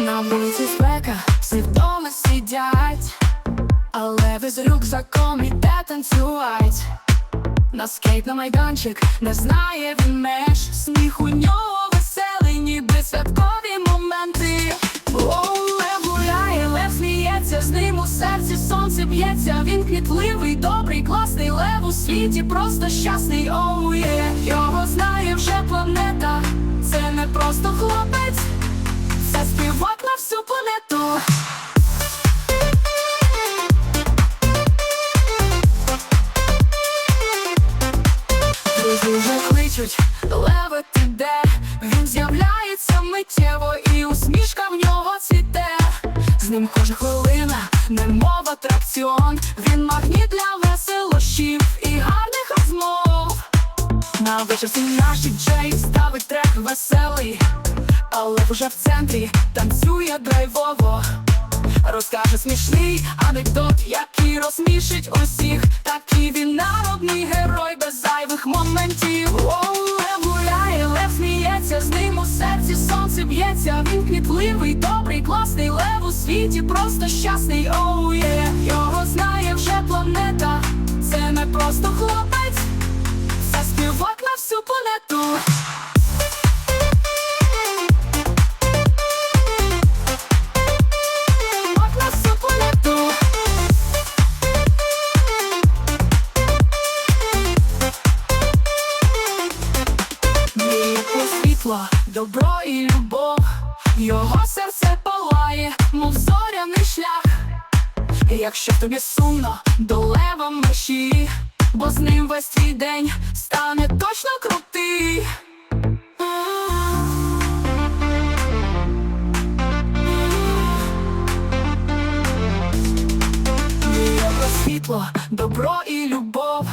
На вулиці спека, всі вдома сидять, але ви з рюкзаком іде танцювать. На скейт на майданчик не знає він меж. Сміх у нього веселий, ніби святкові моменти. Оу, лев гуляє, лев сміється, з ним у серці сонце б'ється. Він квітливий, добрий, класний лев у світі, просто щасний, оу є. Його знає вже планета, це не просто вже кличуть, леве ти де Він з'являється миттєво і усмішка в нього цвіте. З ним кожна хвилина, немов атракціон. Він магніт для веселощів і гарних розмов. На вечірці наш діджей ставить трек веселий. Але вже в центрі танцює драйвово. Розкаже смішний анекдот, який розсмішить усіх. Світі, просто щасний. Оу, є, його знає вже планета. Це не просто хлопець, це співак на всю планету. Добро і любов, його серце палає, мов зоряний шлях. І Якщо тобі сумно, до лева мерщі, бо з ним весь твій день стане точно крутий. Світло, добро і любов,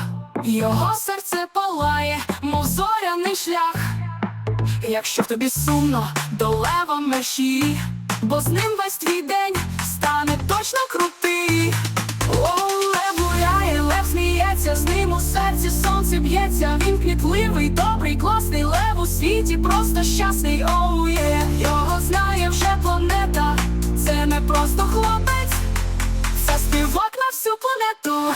його серце палає, мов зоряний шлях. Якщо тобі сумно, до лева мерщі, бо з ним весь твій день стане точно крутий. О, лев гуляє, лев сміється, з ним у серці сонце б'ється. Він квітливий, добрий, класний лев у світі, просто щасний. Оу є, його знає вже планета. Це не просто хлопець, це співак на всю планету.